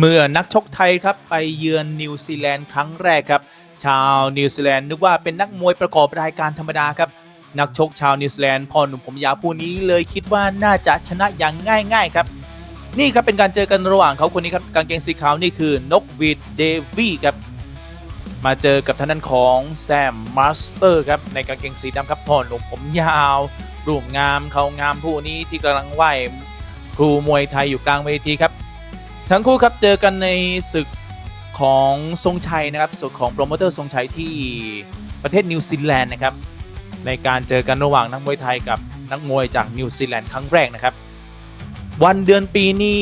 เมื่อนักชกไทยครับไปเยือนนิวซีแลนด์ครั้งแรกครับ ชาวนิวซีแลนด์นึกว่าเป็นนักมวยประกอบรายการธรรมดาครับ นักชกชาวนิวซีแลนด์พอหนุ่มผมยาวผู้นี้เลยคิดว่าน่าจะชนะอย่างง่ายๆครับ นี่ครับเป็นการเจอกันระหว่างเขาคนนี้ครับกางเกงสีขาวนี่คือนกวีดเดวี่ครับ มาเจอกับท่างด้นของแซมมาสเตอร์ครับในกางเกงสีดำครับพอหนุ่มผมยาวรูปงามเขางามผู้นี้ที่กำลังไหวครูมวยไทยอยู่กลางเวทีครับ ทั้งคู่ครับเจอกันในศึกของทรงชัยนะครับศึกของโปรโมเตอร์ทรงชัยที่ประเทศนิวซีแลนด์นะครับในการเจอกันระหว่างนักมวยไทยกับนักมวยจากนิวซีแลนด์ครั้งแรกนะครับ วันเดือนปีนี่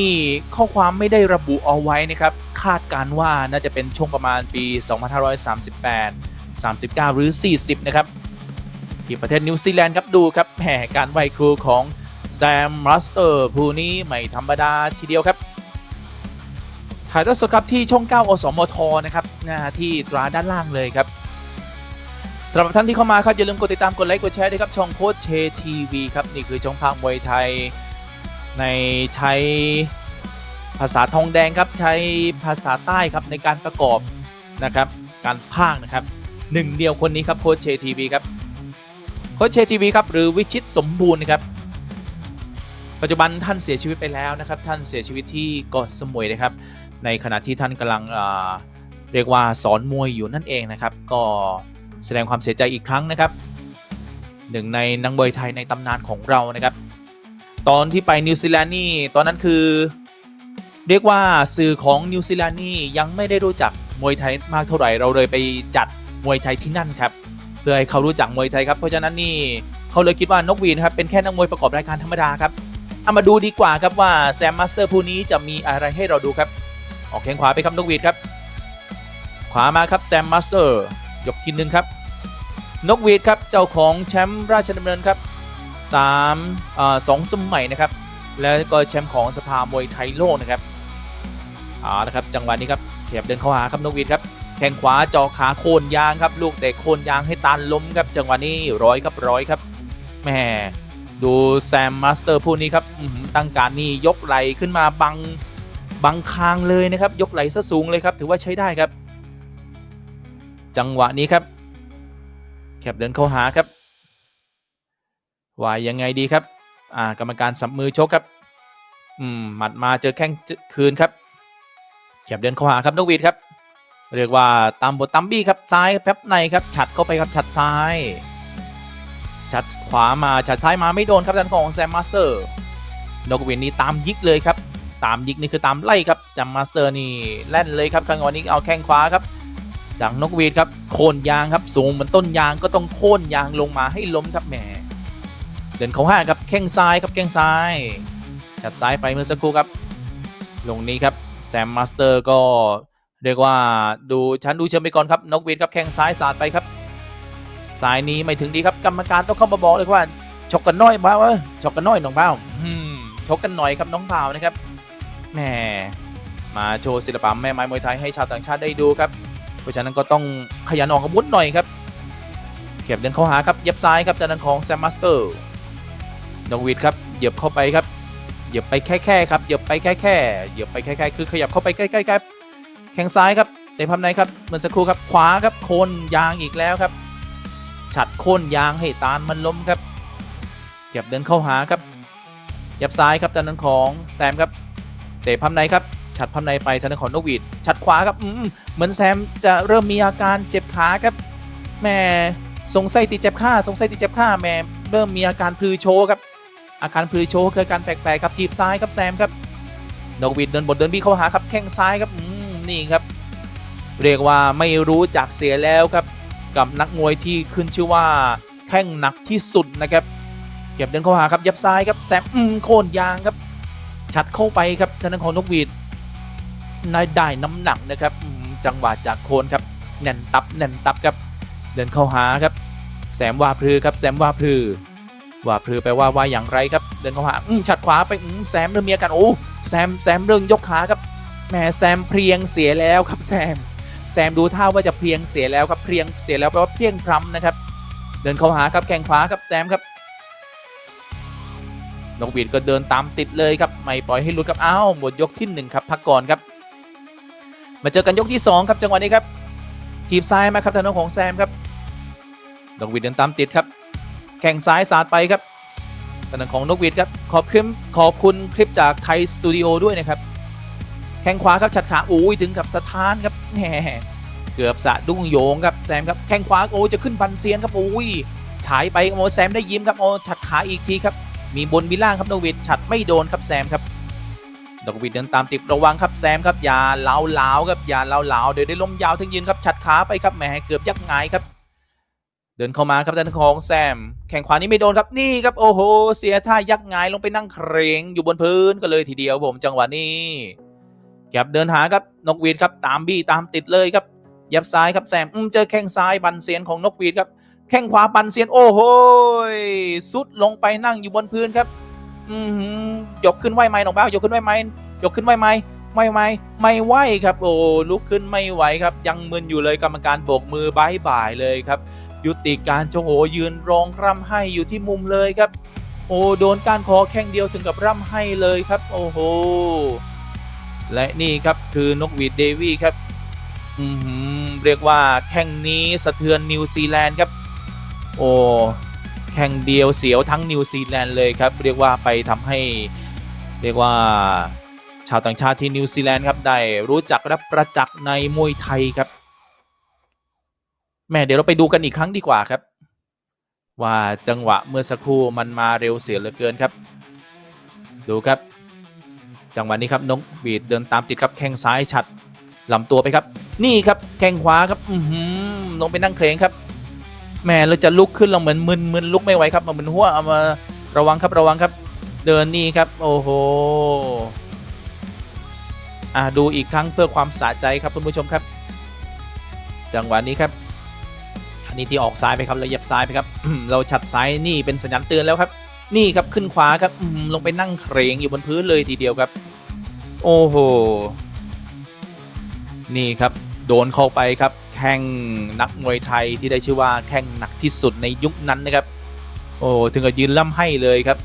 ข้อความไม่ได้ระบุเอาไว้นะครับ คาดการว่าน่าจะเป็นช่วงประมาณปี 2538 39 หรือ 40 นะครับ ที่ประเทศนิวซีแลนด์ครับดูครับแหมการไหวครูของแซมมาสเตอร์ผู้นี้ไม่ธรรมดาทีเดียวครับ ถ่ายทอดสดครับที่ช่อง 9 อสมทนะครับนะฮะที่ตราด้านล่างเลยครับสำหรับท่านที่เข้ามาครับอย่าลืมกดติดตามกดไลค์กดแชร์ด้วยครับช่องโค้ชเชทีวีครับนี่คือช่องภาคมวยไทยในใช้ภาษาทองแดงครับใช้ภาษาใต้ครับในการประกอบนะครับการพากนะครับหนึ่งเดียวคนนี้ครับโค้ชเชทีวีครับโค้ชเชทีวีครับหรือวิชิตสมบูรณ์นะครับปัจจุบันท่านเสียชีวิตไปแล้วนะครับท่านเสียชีวิตที่เกาะสมุยนะครับ ในขณะที่ท่านกำลังเรียกว่าสอนมวยอยู่นั่นเองนะครับ ก็แสดงความเสียใจอีกครั้งนะครับหนึ่งในนักมวยไทยในตำนานของเรานะครับ ตอนที่ไปนิวซีแลนด์นี่ตอนนั้นคือ เรียกว่าสื่อของนิวซีแลนด์นี่ยังไม่ได้รู้จักมวยไทยมากเท่าไหร่เราเลยไปจัดมวยไทยที่นั่นครับเพื่อให้เขารู้จักมวยไทยครับเพราะฉะนั้นนี่เขาเลยคิดว่านกวีนะครับเป็นแค่นักมวยประกอบรายการธรรมดาครับเอามาดูดีกว่าครับว่าแซมมาสเตอร์ผู้นี้จะมีอะไรให้เราดูครับ ออกแข้งขวาไปครับนกหวีดครับ ขวามาครับแซมมาสเตอร์ยกทีหนึ่งครับ นกหวีดครับเจ้าของแชมป์ราชดำเนินครับสามสองสมัยนะครับ แล้วก็แชมป์ของสภามวยไทยโลกนะครับเอานะครับจังหวะนี้ครับเขียบเดินเข้าหาครับนกหวีดครับแข้งขวาจอขาโคนยางครับลูกเตะโคนยางให้ตานล้มครับจังหวะนี้ร้อยครับร้อยครับแหมดูแซมมาสเตอร์ผู้นี้ครับตั้งการนี่ยกไหลขึ้นมาบัง บังคางเลยนะครับ ยกไหลซะสูงเลยครับถือว่าใช้ได้ครับ จังหวะนี้ครับ แคบเดินเข้าหาครับว่ายังไงดีครับ อ่ากรรมการสับมือชกครับ อืมหมัดมาเจอแข้งคืนครับแคบเดินเข้าหาครับนกวีดครับ เรียกว่าตามบทตามบี้ครับซ้ายแป๊บในครับฉัดเข้าไปครับฉัดซ้ายชัดขวามาชัดซ้ายมาไม่โดนครับทางของแซมมาสเตอร์นกเวนนี่ตามยิกเลยครับ ตามยิกนี่คือตามไล่ครับแซมมาสเตอร์นี่แล่นเลยครับครั้งวันนี้เอาแข้งขวาครับ จากนกเวนครับโค่นยางครับสูงเหมือนต้นยางก็ต้องโค่นยางลงมาให้ล้มครับแหมเดินเขาห้าครับแข้งซ้ายครับแข้งซ้ายชัดซ้ายไปเมื่อสักครู่ครับ ลงนี้ครับแซมมาสเตอร์ก็เรียกว่าดูชั้นดูเชิงไปก่อนครับนกเวนครับแข้งซ้ายสาดไปครับสายนี้ไม่ถึงดีครับกรรมการต้องเข้ามาบอกเลยว่าชกกันน้อยบ้าวเออชกกันน้อยน้องบ้าวอืมชกกันหน่อยครับน้องบ่าวนะครับ แหมมาโชว์ศิลปะแม่ไม้มวยไทยให้ชาวต่างชาติได้ดูครับ เพราะฉะนั้นก็ต้องขยันออกอาวุธหน่อยครับ เก็บเดินเข้าหาครับเย็บซ้ายครับจากนั้นของแซมมาสเตอร์นกวิดครับเหยียบเข้าไปครับเหยียบไปแค่แค่ครับเหยียบไปแค่แค่เหยียบไปแค่แค่คือขยับเข้าไปใกล้ๆครับแข้งซ้ายครับเตะพับในครับเหมื่อสักครู่ครับขวาครับโคนยางอีกแล้วครับ ฉัดโคนยางให้ตาลมันล้มครับเก็บเดินเข้าหาครับยับซ้ายครับทางด้นของแซมครับ เตะพับในครับฉัดพับในไปทางด้านของนกหวีดฉัดขวาครับอืมเหมือนแซมจะเริ่มมีอาการเจ็บขาครับแม่สงสัยติดเจ็บขาสงสัยติดเจ็บขาแม่เริ่มมีอาการพลือโชว์ครับ อาการพลือโชว์คือการแปลกๆครับทีบซ้ายครับแซมครับนกหวีดเดินบนเดินบี้เข้าหาครับแข้งซ้ายครับอืมนี่ครับ เรียกว่าไม่รู้จักเสียแล้วครับ กับนักมวยที่ขึ้นชื่อว่าแข้งหนักที่สุดนะครับเก็บเดินเข้าหาครับยับซ้ายครับแซมอืมโค่นยางครับ ชัดเข้าไปครับทางด้านขอนกหวีดนายได้น้ำหนักนะครับจังหวะจากโคนครับแน่นตับแน่นตับครับเดินเข้าหาครับ แสมว่าพลือครับแซมว่าพลือว่าพลือแปลว่าว่าอย่างไรครับ เดินเข้าหาอืมฉัดขวาไปอืมแซมเริ่มมีอาการโอ้แซมแซมเริ่มยกขาครับแหมแซมเพียงเสียแล้วครับแซมแซมดูท่าว่าจะเพลียงเสียแล้วครับเพลียงเสียแล้วแปลว่าเพลียงพรำนะครับ เดินเข้าหาครับแข้งขวาครับแซมครับ นกหวีดก็เดินตามติดเลยครับไม่ปล่อยให้หลุดครับอ้าวหมดยกที่หนึ่งครับพักก่อนครับ มาเจอกันยกที่ 2 ครับจังหวะนี้ครับทีบซ้ายมาครับทางด้านของแซมครับนกหวีดเดินตามติดครับ แข่งซ้ายสาดไปครับทางด้านของนกหวีดครับขอบคลิปขอบคุณคลิปจากไทยสตูดิโอด้วยนะครับแข้งขวาครับฉัดขาโอ้ยถึงกับสะท้านครับแหมเกือบสะดุ้งโยงครับแซมครับแข้งขวาโอ้ยจะขึ้นบันเซียนครับโอ้ยฉายไปโอ้แซมได้ยิ้มครับโอ้ฉัดขาอีกทีครับ มีบนมีล่างครับนกหวีดฉัดไม่โดนครับแซมครับดอกวิดเดินตามติดระวังครับแซมครับอย่าเล้าเล้าครับอย่าเล้าเล้าเดี๋ยวได้ล้มยาวถึงยืนครับฉัดขาไปครับแหมเกือบยักหงครับ เดินเข้ามาครับด้านของแซม แข่งขวานี้ไม่โดนครับนี่ครับโอ้โห เสียท่ายักหงลงไปนั่งเครงอยู่บนพื้นก็เลยทีเดียวผมจังหวะนี้แกบเดินหาครับนกหวีดครับตามบี้ตามติดเลยครับยับซ้ายครับแซมอืมเจอแข้งซ้ายบันเซียนของนกหวีดครับ ข้งขวาบันเซียนโอ้โหสุดลงไปนั่งอยู่บนพื้นครับ อือหือยกขึ้นไหวไหมน้องบ้าวยกขึ้นไหวไหมยกขึ้นไหวไหมไม่ไหมไม่ไหวครับ โอ้ลุกขึ้นไม่ไหวครับ ยังมึนอยู่เลยกรรมการโบกมือบายบายเลยครับ ยุติการชโอ้ยืนร้องร่ำให้อยู่ที่มุมเลยครับ โอ้โดนการคอแข้งเดียวถึงกับร่ำให้เลยครับ โอ้โหและนี่ครับคือนกหวีดเดวี่ครับอือหือเรียกว่าแข่งนี้สะเทือนนิวซีแลนด์ครับ โอ้แข่งเดียวเสียวทั้งนิวซีแลนด์เลยครับ เรียกว่าไปทำให้เรียกว่าชาวต่างชาติที่นิวซีแลนด์ครับได้รู้จักและประจักษ์ในมวยไทยครับแม่เดี๋ยวเราไปดูกันอีกครั้งดีกว่าครับ ว่าจังหวะเมื่อสักครู่มันมาเร็วเสียเหลือเกินครับ ดูครับ จังหวะนี้ครับน้องบีดเดินตามติดครับแข้งซ้ายฉัดลำตัวไปครับ นี่ครับแข้งขวาครับ อืลงไปนั่งเครงครับ แหม่เราจะลุกขึ้นเราเหมือนมึนมึนลุกไม่ไหวครับมาเหมือนหัวเอามาระวังครับระวังครับ เดินนี่ครับ โอ้โหอ่าดูอีกครั้งเพื่อความสะใจครับคุณผู้ชมครับ จังหวะนี้ครับ อันนี้ที่ออกซ้ายไปครับเราเหยียบซ้ายไปครับเราฉัดซ้ายนี่เป็นสัญญาณเตือนแล้วครับ นี่ครับขึ้นขวาครับลงไปนั่งเครงอยู่บนพื้นเลยทีเดียวครับ โอ้โหนี่ครับ โดนเข้าไปครับ ข่งนักมวยไทยที่ได้ชื่อว่าแข่งหนักที่สุดในยุคนั้นนะครับ โอ้ถึงกับยืนล่ำให้เลยครับ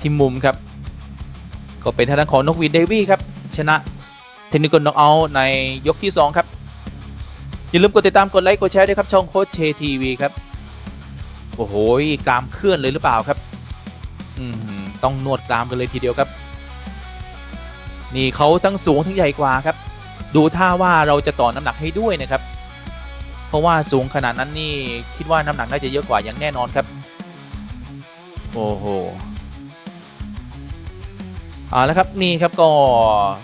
ที่มุมครับ ก็เป็นทางด้านของนกวินเดวี่ครับ ชนะเทคนิคน็อกเอาท์ในยกที่ 2 ครับ อย่าลืมกดติดตามกดไลค์กดแชร์ด้วยครับ ช่องโค้ชเชทีวีครับ โอ้โหกรามเคลื่อนเลยหรือเปล่าครับอืมต้องนวดกรามกันเลยทีเดียวครับ นี่เขาทั้งสูงทั้งใหญ่กว่าครับ ดูท่าว่าเราจะต่อน้ำหนักให้ด้วยนะครับ เพราะว่าสูงขนาดนั้นนี่คิดว่าน้ำหนักน่าจะเยอะกว่าอย่างแน่นอนครับ โอ้โหเอาละครับนี่ครับก็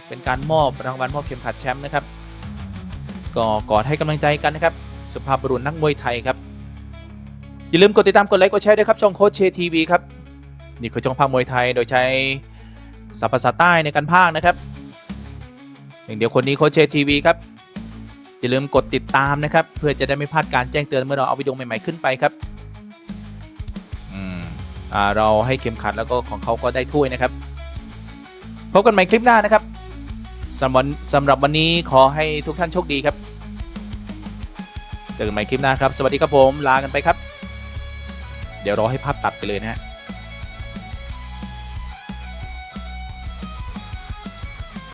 เป็นการมอบรางวัลมอบเข็มขัดแชมป์นะครับ ก็กอดให้กำลังใจกันนะครับสุภาพบุรุษนักมวยไทยครับ อย่าลืมกดติดตามกดไลค์กดแชร์ด้วยครับช่องโค้ชเชทีวีครับนี่คือช่องภาคมวยไทยโดยใช้ศัพท์ภาษาใต้ในการพากนะครับหนึ่งเดียวคนนี้โค้ชเชทีวีครับ อย่าลืมกดติดตามนะครับ เพื่อจะได้ไม่พลาดการแจ้งเตือนเมื่อเราเอาวิดีโอใหม่ๆขึ้นไปครับอืมอ่าเราให้เข็มขัดแล้วก็ของเขาก็ได้ถ้วยนะครับ พบกันใหม่คลิปหน้านะครับสำหรับวันสำหรับวันนี้ขอให้ทุกท่านโชคดีครับเจอกันใหม่คลิปหน้าครับ สวัสดีครับผมลากันไปครับ เดี๋ยวรอให้ภาพตัดไปเลยนะฮะ